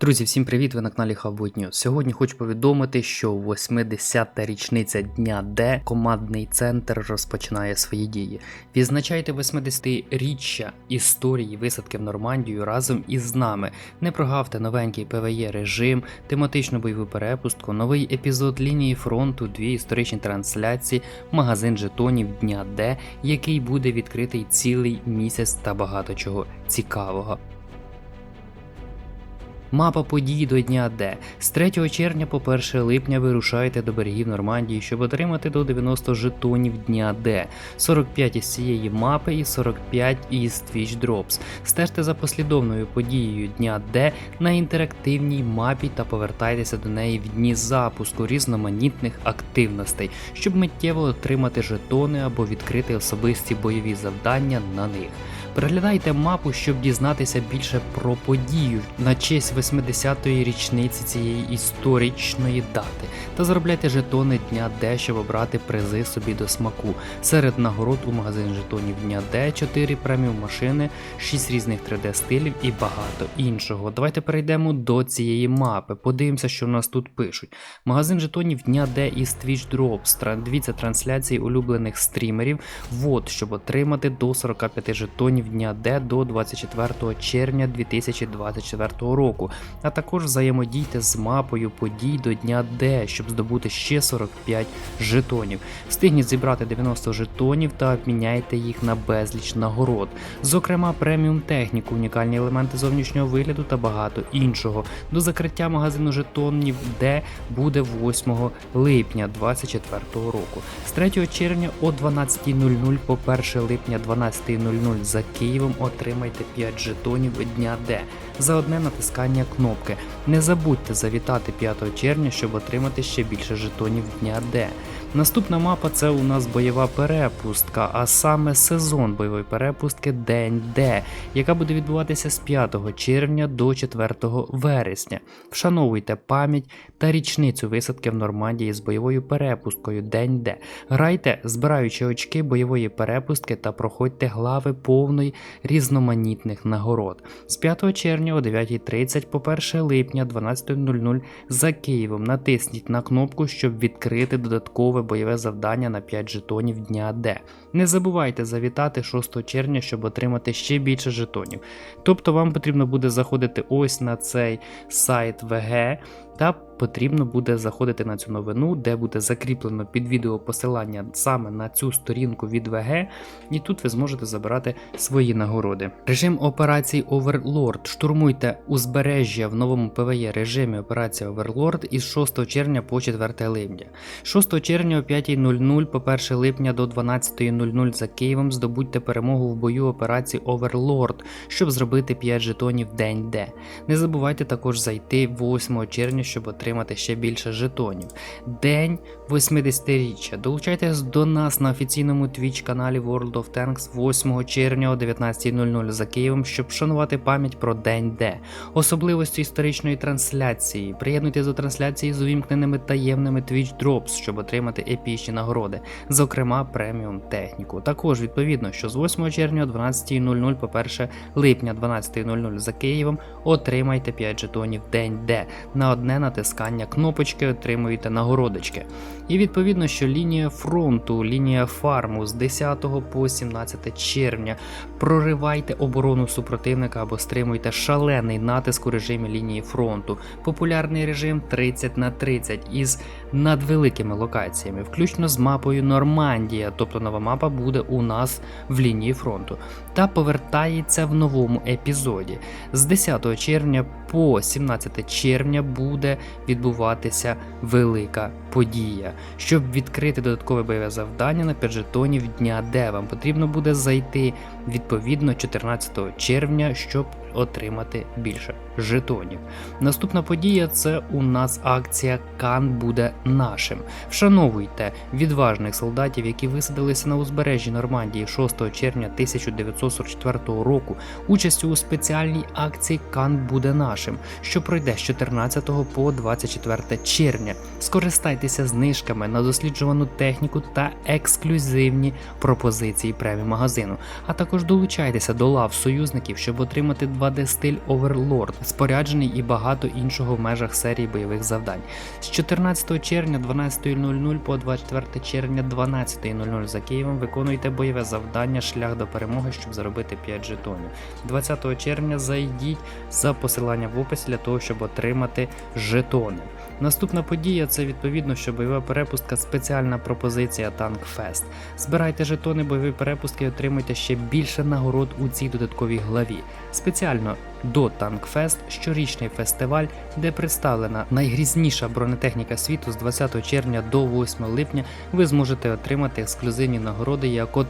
Друзі, всім привіт! Ви на каналі Хавбут. Сьогодні хочу повідомити, що 80-та річниця дня Д командний центр розпочинає свої дії. Відзначайте 80-річчя історії висадки в Нормандію разом із нами. Не прогавте новенький ПВЄ режим, тематичну бойову перепустку, новий епізод лінії фронту, дві історичні трансляції, магазин жетонів Дня Д, який буде відкритий цілий місяць та багато чого цікавого. Мапа подій до дня Д. З 3 червня по 1 липня вирушайте до берегів Нормандії, щоб отримати до 90 жетонів дня Д. 45 із цієї мапи і 45 із Twitch Drops. Стежте за послідовною подією дня Д на інтерактивній мапі та повертайтеся до неї в дні запуску різноманітних активностей, щоб миттєво отримати жетони або відкрити особисті бойові завдання на них. Переглядайте мапу, щоб дізнатися більше про подію на честь 80-ї річниці цієї історичної дати та заробляйте жетони дня Д, щоб обрати призи собі до смаку. Серед нагород у магазин жетонів дня Д 4 преміум машини, 6 різних 3D стилів і багато іншого. Давайте перейдемо до цієї мапи. Подивимося, що в нас тут пишуть. Магазин жетонів дня Д із Twitch Drops. Дивіться трансляції улюблених стрімерів. Вот, щоб отримати до 45 жетонів дня Д до 24 червня 2024 року. А також взаємодійте з мапою подій до дня Д, щоб здобути ще 45 жетонів. Встигніть зібрати 90 жетонів та обміняйте їх на безліч нагород. Зокрема, преміум техніку, унікальні елементи зовнішнього вигляду та багато іншого. До закриття магазину жетонів Д буде 8 липня 2024 року. З 3 червня о 12.00 по 1 липня 12.00 за Києвом отримайте 5 жетонів дня Д за одне натискання кнопки. Не забудьте завітати 5 червня, щоб отримати ще більше жетонів дня Д. Наступна мапа це у нас бойова перепустка, а саме сезон бойової перепустки День Д, яка буде відбуватися з 5 червня до 4 вересня. Вшановуйте пам'ять та річницю висадки в Нормандії з бойовою перепусткою День Д. Грайте, збираючи очки бойової перепустки та проходьте глави повної різноманітних нагород. З 5 червня о 9.30 по 1 липня 12.00 за Києвом натисніть на кнопку, щоб відкрити додаткове бойове завдання на 5 жетонів дня Д. Не забувайте завітати 6 червня, щоб отримати ще більше жетонів. Тобто вам потрібно буде заходити ось на цей сайт ВГ. Та потрібно буде заходити на цю новину, де буде закріплено під відео посилання саме на цю сторінку від ВГ, і тут ви зможете забирати свої нагороди. Режим операції Overlord. Штурмуйте узбережжя в новому ПВЄ режимі операція Overlord із 6 червня по 4 липня. 6 червня о 5.00 по 1 липня до 12.00 за Києвом здобудьте перемогу в бою операції Overlord, щоб зробити 5 жетонів день Д. Не забувайте також зайти 8 червня, щоб отримати ще більше жетонів. День 80-річчя. Долучайтесь до нас на офіційному Twitch каналі World of Tanks 8 червня о 19.00 за Києвом, щоб вшанувати пам'ять про День Д. Особливості історичної трансляції. Приєднуйтесь до трансляції з увімкненими таємними Twitch Drops, щоб отримати епічні нагороди, зокрема преміум техніку. Також відповідно, що з 8 червня о 12.00 по 1 липня 12.00 за Києвом отримайте 5 жетонів День Д. На одне натискання кнопочки отримуєте нагородочки. І відповідно, що лінія фронту, лінія фарму з 10 по 17 червня. Проривайте оборону супротивника або стримуйте шалений натиск у режимі лінії фронту. Популярний режим 30 на 30 із надвеликими локаціями, включно з мапою Нормандія, тобто нова мапа буде у нас в лінії фронту, та повертається в новому епізоді. З 10 червня по 17 червня буде відбуватися велика подія. Щоб відкрити додаткове бойове завдання на 5 жетонів дня Д, вам потрібно буде зайти відповідно 14 червня, щоб отримати більше жетонів. Наступна подія це у нас акція Кан буде нашим. Вшановуйте відважних солдатів, які висадилися на узбережжі Нормандії 6 червня 1944 року. Участю у спеціальній акції Кан буде нашим, що пройде з 14 по 24 червня. Скористайтеся знижками на досліджувану техніку та ексклюзивні пропозиції премі магазину, а також долучайтеся до лав союзників, щоб отримати 2D стиль Overlord, споряджений і багато іншого в межах серії бойових завдань. З 14 червня 12.00 по 24 червня 12.00 за Києвом виконуйте бойове завдання Шлях до перемоги, щоб заробити 5 жетонів. 20 червня зайдіть за посилання в описі для того, щоб отримати жетони. Наступна подія це відповідно, що бойова перепустка спеціальна пропозиція Танк Фест. Збирайте жетони бойової перепустки і отримуйте ще більше нагород у цій додатковій главі. Спеціально до Танкфест щорічний фестиваль, де представлена найгрізніша бронетехніка світу з 20 червня до 8 липня. Ви зможете отримати ексклюзивні нагороди, як от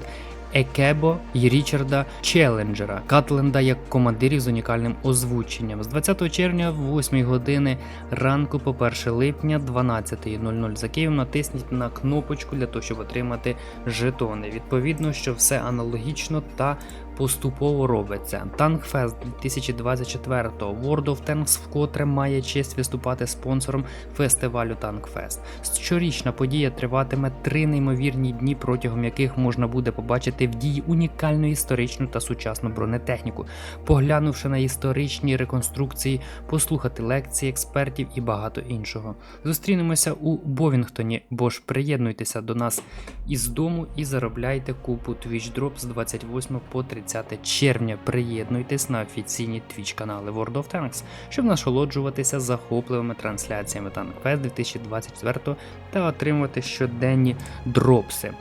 Екебо і Річарда Челленджера, Катленда як командирів з унікальним озвученням. З 20 червня в 8 години ранку по 1 липня 12.00 за Києвом натисніть на кнопочку для того, щоб отримати жетони. Відповідно, що все аналогічно та поступово робиться. Танкфест 2024 World of Tanks вкотре має честь виступати спонсором фестивалю Танкфест. Щорічна подія триватиме три неймовірні дні, протягом яких можна буде побачити в дії унікальну історичну та сучасну бронетехніку, поглянувши на історичні реконструкції, послухати лекції експертів і багато іншого. Зустрінемося у Бовінгтоні, бо ж приєднуйтеся до нас із дому і заробляйте купу Twitch Drop з 28 по 30 червня. Приєднуйтесь на офіційні Twitch канали World of Tanks, щоб насолоджуватися захопливими трансляціями TankFest 2024 та отримувати щоденні дропси.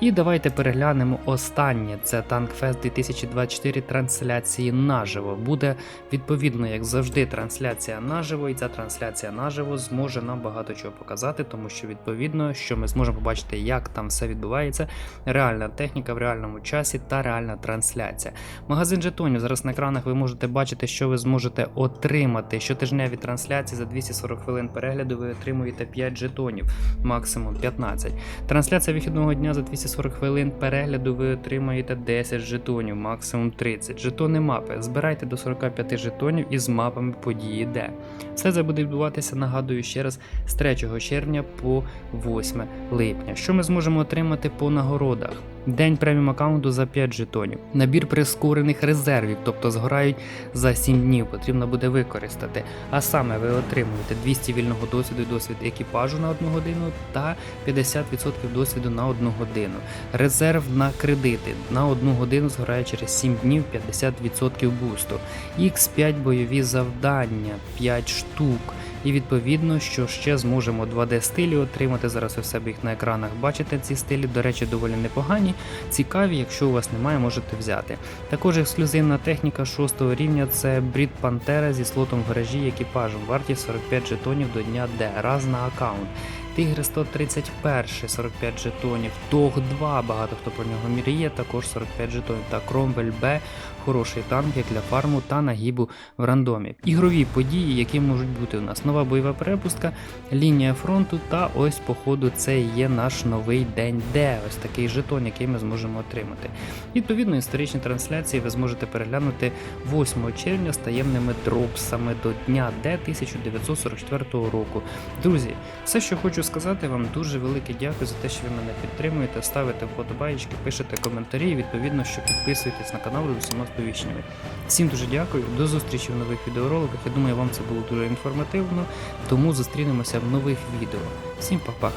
І давайте переглянемо останнє. Це TankFest 2024 трансляції наживо. Буде відповідно, як завжди, трансляція наживо, і ця трансляція наживо зможе нам багато чого показати, тому що відповідно, що ми зможемо побачити, як там все відбувається, реальна техніка в реальному часі та реальна трансляція. Магазин жетонів зараз на екранах ви можете бачити, що ви зможете отримати щотижневі трансляції за 240 хвилин перегляду. Ви отримуєте 5 жетонів, максимум 15. Трансляція вихідного дня за 240 хвилин перегляду ви отримаєте 10 жетонів, максимум 30. Жетони мапи. Збирайте до 45 жетонів із мапами події Д. Все це буде відбуватися, нагадую ще раз, з 3 червня по 8 липня. Що ми зможемо отримати по нагородах? День преміум аккаунту за 5 жетонів. Набір прискорених резервів, тобто згорають за 7 днів, потрібно буде використати. А саме ви отримуєте 200 вільного досвіду і досвід екіпажу на 1 годину та 50% досвіду на 1 годину. Резерв на кредити на 1 годину згорає через 7 днів 50% бусту. X5 бойові завдання 5 штук. І відповідно, що ще зможемо 2D стилі отримати. Зараз в себе їх на екранах бачите. Ці стилі, до речі, доволі непогані, цікаві. Якщо у вас немає, можете взяти. Також ексклюзивна техніка 6 рівня це Брід Пантера зі слотом в гаражі екіпажем. Вартість 45 жетонів до дня Д. Раз на аккаунт. Тигр 131 45 жетонів, Тог 2, багато хто про нього мріє, також 45 жетонів, та Кромвель Б, хороший танк як для фарму та нагибу в рандомі. Ігрові події, які можуть бути у нас нова бойова перепустка, лінія фронту, та ось, походу, це є наш новий день Д. Ось такий жетон, який ми зможемо отримати. Відповідно, історичні трансляції ви зможете переглянути 8 червня з таємними дропсами до дня Д 1944 року. Друзі, все, що хочу сказати вам, дуже велике дякую за те, що ви мене підтримуєте, ставите вподобайки, пишете коментарі, і відповідно, що підписуєтесь на канал з усіма сповіщеннями. Всім дуже дякую, до зустрічі в нових відеороликах. Я думаю, вам це було дуже інформативно, тому зустрінемося в нових відео. Всім па-па!